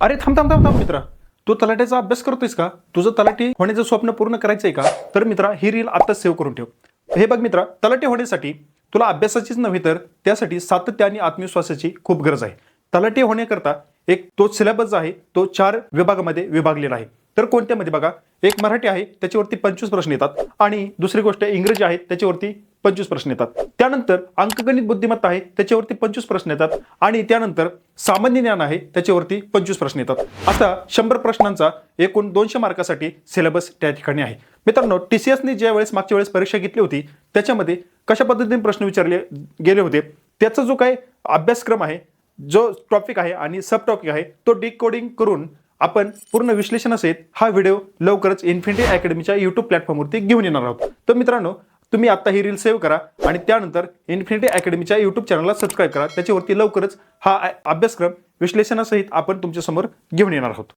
अरे थांब थांब थांब थांब मित्रा. तू तलाट्याचा अभ्यास करतोयस का? तुझं तलाठी होण्याचं स्वप्न पूर्ण करायचंय का? तर मित्रा ही रील आत्ताच सेव्ह करून ठेव. हे बघ मित्रा तलाठी होण्यासाठी तुला अभ्यासाचीच नव्हे तर त्यासाठी सातत्य आणि आत्मविश्वासाची खूप गरज आहे. तलाठी होण्याकरता एक तो सिलेबस आहे तो चार विभागामध्ये विभागलेला आहे. तर कोणत्यामध्ये बघा? एक मराठी आहे त्याच्यावरती पंचवीस प्रश्न येतात. आणि दुसरी गोष्ट इंग्रजी आहे त्याच्यावरती पंचवीस प्रश्न येतात. त्यानंतर अंकगणित बुद्धिमत्ता आहे त्याच्यावरती पंचवीस प्रश्न येतात आणि त्यानंतर सामान्य ज्ञान आहे त्याच्यावरती पंचवीस प्रश्न येतात. आता शंभर प्रश्नांचा एकूण दोनशे मार्कासाठी सिलेबस त्या ठिकाणी आहे. मित्रांनो टी सी एसने ज्या वेळेस मागच्या वेळेस परीक्षा घेतली होती त्याच्यामध्ये कशा पद्धतीने प्रश्न विचारले गेले होते त्याचा जो काही अभ्यासक्रम आहे जो टॉपिक आहे आणि सब टॉपिक आहे तो डिकोडिंग करून आपण पूर्ण विश्लेषणासहित हा व्हिडिओ लवकरच इन्फिनिटी अकॅडमीच्या युट्यूब प्लॅटफॉर्मवरती घेऊन येणार आहोत. तर मित्रांनो तुम्ही आता ही रील सेव्ह करा आणि त्यानंतर इन्फिनिटी अकॅडमीच्या यूट्यूब चॅनलला सबस्क्राईब करा. त्याच्यावरती लवकरच हा अभ्यासक्रम विश्लेषणासहित आपण तुमच्यासमोर घेऊन येणार आहोत.